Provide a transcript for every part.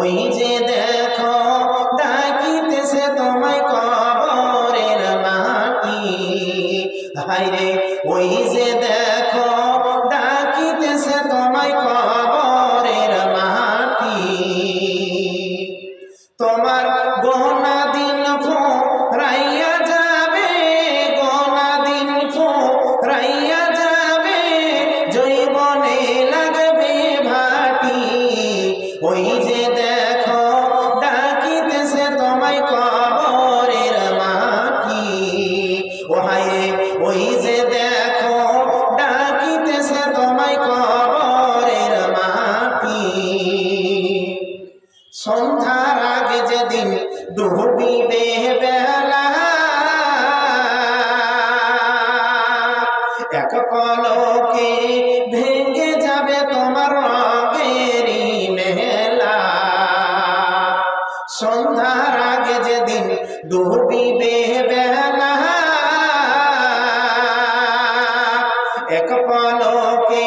ওই যে দেখো, ডাকিতেছে তোমায় কবরের মাটি। ওই যে দেখো, ডাকিতেছে তোমায় কবরের মাটি। তোমার গোনা দিন রাইয়া যাবে, গোনা দিন রাইয়া যাবে, জৈবনে লাগবে ভাটি। ওই সন্ধ্যার আগে যেদিন ডুবিবে বেলা এক পলকে ভেঙে যাবে তোমার রঙেরই মেলা। সন্ধ্যার আগে যেদিন ডুবিবে বেলা এক পলকে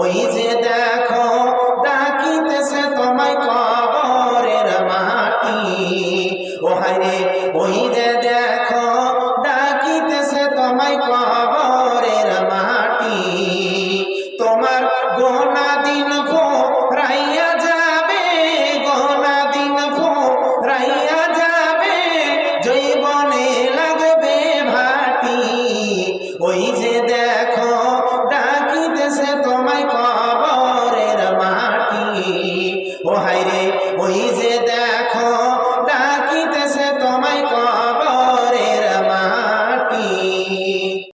ওই যে দেখো, ডাকিতেছে তোমায় কবরের মাটি। ও হাইরে ওই যে দেখো, ডাকিতেছে তোমায় কবরের মাটি। তোমার গোনা দিন রাইয়া যাবে গোনা দিন রাইয়া যাবে, জৈবনে লাগবে ভাটি। ওই যে ওই যে দেখ